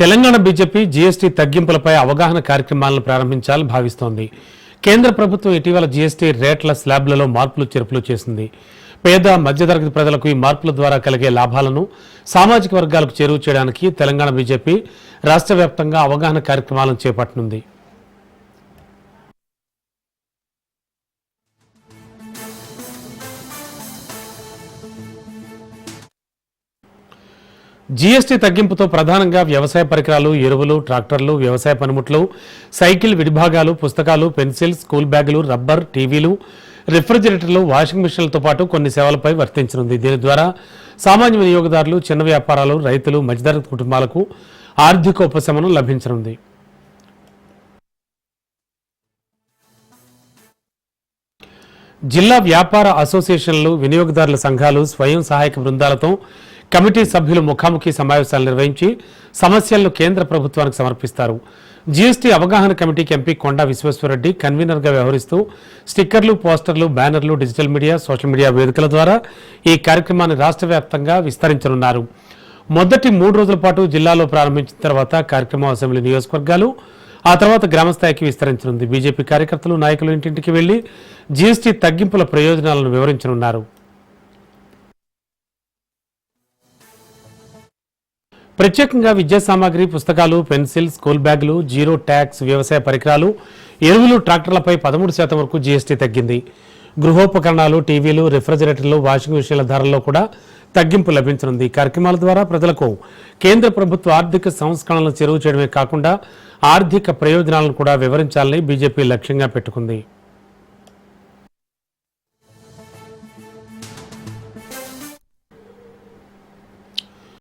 Telangana BJP GST తగ్గింపులపై అవగాహన కార్యక్రమాలను ప్రారంభించాలని భావిస్తోంది. కేంద్ర ప్రభుత్వం ఇటీవల జీఎస్టీ రేట్ల స్లాబ్లలో మార్పులు చేర్పులు చేసింది. పేద మధ్యతరగతి ప్రజలకు ఈ మార్పుల ద్వారా కలిగే లాభాలను సామాజిక వర్గాలకు చేరువ చేయడానికి తెలంగాణ బీజేపీ రాష్ట్ర వ్యాప్తంగా అవగాహన కార్యక్రమాలను చేపట్టనుంది. జీఎస్టీ తగ్గింపుతో ప్రధానంగా వ్యవసాయ పరికరాలు ఎరువులు ట్రాక్టర్లు వ్యవసాయ పనిముట్లు సైకిల్ విడిభాగాలు పుస్తకాలు పెన్సిల్ స్కూల్ బ్యాగులు రబ్బర్ టీవీలు రిఫ్రిజిరేటర్లు వాషింగ్ మిషన్లతో పాటు కొన్ని సేవలపై వర్తించనుంది. దీని ద్వారా సామాన్య వినియోగదారులు చిన్న వ్యాపారాలు రైతులు మధ్యతరగతి కుటుంబాలకు ఆర్థిక ఉపశమనం లభించనుంది. జిల్లా వ్యాపార అసోసియేషన్లు వినియోగదారుల సంఘాలు స్వయం సహాయక బృందాలతో కమిటీ సభ్యులు ముఖాముఖి సమావేశాలు నిర్వహించి సమస్యలను కేంద్ర ప్రభుత్వానికి సమర్పిస్తారు. జీఎస్టీ అవగాహన కమిటీకి ఎంపీ కొండా విశ్వేశ్వరరెడ్డి కన్వీనర్గా వ్యవహరిస్తూ స్టిక్కర్లు పోస్టర్లు బ్యానర్లు డిజిటల్ మీడియా సోషల్ మీడియా వేదికల ద్వారా ఈ కార్యక్రమాన్ని రాష్ట్ర వ్యాప్తంగా విస్తరించనున్నారు. మొదటి మూడు రోజుల పాటు జిల్లాలో ప్రారంభించిన తర్వాత కార్యక్రమం అసెంబ్లీ నియోజకవర్గాలు ఆ తర్వాత గ్రామస్థాయికి విస్తరించనుంది. బీజేపీ కార్యకర్తలు నాయకులు ఇంటింటికి వెళ్ళి జీఎస్టీ తగ్గింపుల ప్రయోజనాలను వివరించనున్నారు. ప్రత్యేకంగా విద్యా సామాగ్రి పుస్తకాలు పెన్సిల్ స్కూల్ బ్యాగులు జీరో ట్యాక్స్ వ్యవసాయ పరికరాలు ఎరువులు ట్రాక్టర్లపై పదమూడు శాతం వరకు జీఎస్టీ తగ్గింది. గృహోపకరణాలు టీవీలు రిఫ్రిజిరేటర్లు వాషింగ్ మిషన్ల ధరల్లో కూడా తగ్గింపు లభించనుంది. కార్యక్రమాల ద్వారా ప్రజలకు కేంద్ర ప్రభుత్వ ఆర్థిక సంస్కరణలను చెరువు చేయడమే కాకుండా ఆర్థిక ప్రయోజనాలను కూడా వివరించాలని బీజేపీ లక్ష్యంగా పెట్టుకుంది.